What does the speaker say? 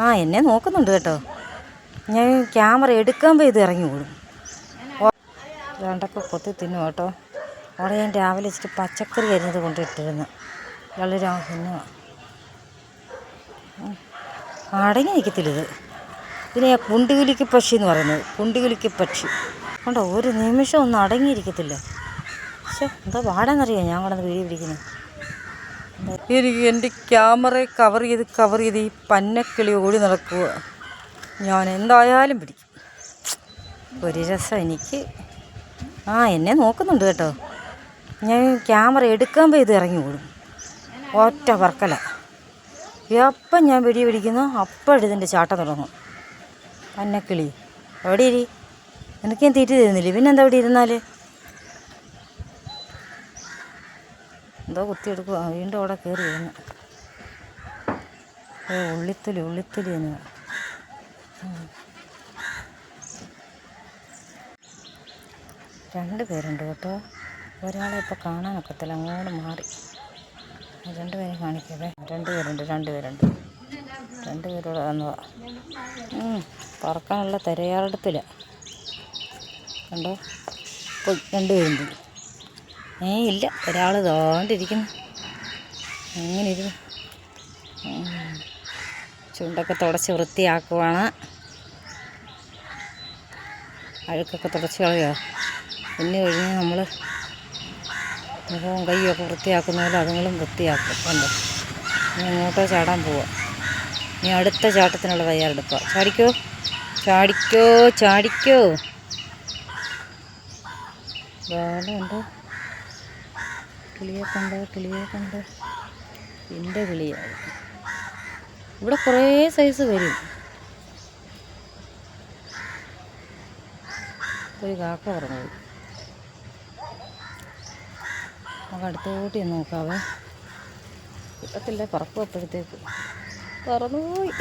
ആ എന്നെ നോക്കുന്നുണ്ട് കേട്ടോ. ഞാൻ ക്യാമറ എടുക്കുമ്പോൾ ഇത് ഇറങ്ങി ഓടും. രണ്ടൊക്കെ കൊത്തി തിന്നു കേട്ടോ. അവിടെ ഞാൻ രാവിലെ വെച്ചിട്ട് പച്ചക്കറി അരിഞ്ഞത് കൊണ്ടിട്ടിരുന്നു. ഇയാൾ രാ തിന്നുക അടങ്ങി നിൽക്കത്തില്ല ഇത്. ഇതിനെ കുണ്ടുകുലിക്ക് പക്ഷി എന്ന് പറയുന്നത്. കുണ്ടുകുലിക്ക് പക്ഷി. കണ്ടോ ഒരു നിമിഷം ഒന്നും അടങ്ങിയിരിക്കത്തില്ല. പക്ഷേ എന്താ പാടാന്നറിയാം ഞാൻ കിടന്ന് വീടി പിടിക്കുന്നത് എന്റെ ക്യാമറയെ കവർ ചെയ്ത് കവർ ചെയ്ത് ഈ പന്നക്കിളി ഓടി നടക്കുക ഞാൻ എന്തായാലും പിടിക്കും ഒരു രസം എനിക്ക്. ആ എന്നെ നോക്കുന്നുണ്ട് കേട്ടോ. ഞാൻ ക്യാമറ എടുക്കുമ്പോൾ ഇത് ഇറങ്ങി ഓടും. ഒറ്റ വർക്കല. എപ്പം ഞാൻ വെടി പിടിക്കുന്നു അപ്പോഴിതിന്റെ ചാട്ടം തുടങ്ങും. പന്നക്കിളി എവിടെ ഇരി എനിക്ക് ഞാൻ തീറ്റി തരുന്നില്ലേ? പിന്നെന്താ ഇവിടെ ഇരുന്നാൽ എന്തോ കുത്തിയെടുക്കുക വീണ്ടും അവിടെ കയറി ഇരുന്ന്. ഓ ഉള്ളിത്തലി ഉള്ളിത്തലി എന്ന് രണ്ട് പേരുണ്ട് കേട്ടോ. ഒരാളെ ഇപ്പോൾ കാണാനൊക്കത്തില്ല അങ്ങോട്ട് മാറി. രണ്ട് പേരെ കാണിക്കേ രണ്ട് പേരുണ്ട് രണ്ട് പേരുണ്ട്. രണ്ട് പേരോട് വന്നതാ. പറക്കാനുള്ള തിരയാറെടുപ്പില്ല. കണ്ടോ? രണ്ട് പേരുണ്ട് ഏ ഇല്ല. ഒരാൾ തോണ്ടിരിക്കുന്നു. അങ്ങനെ ഇരുന്നു. ചുണ്ടൊക്കെ തുടച്ച് വൃത്തിയാക്കുവാണ്. അഴുക്കൊക്കെ തുടച്ച് കളയുക പിന്നെ കഴിഞ്ഞ് നമ്മൾ മുഖവും കൈയൊക്കെ വൃത്തിയാക്കുന്ന പോലെ അതുങ്ങളും വൃത്തിയാക്കും. കണ്ടോ? ഇനി ഇങ്ങോട്ടോ ചാടാൻ പോവുക ഇനി അടുത്ത ചാട്ടത്തിനുള്ള തയ്യാറെടുക്കുക ചാടിക്കോ? ചാടിക്കോ? ചാടിക്കോ? ഉണ്ട് കിളിയെ കണ്ട് കിളിയെ കണ്ട്. എന്റെ കിളിയായി ഇവിടെ കുറേ സൈസ് വരും. ഒരു കാക്ക പറഞ്ഞു. നമുക്ക് അടുത്തോട്ട് ചെന്ന് നോക്കാവേ. കിട്ടത്തില്ല പറക്കും അപ്പോഴത്തേക്ക്. പറന്നുപോയി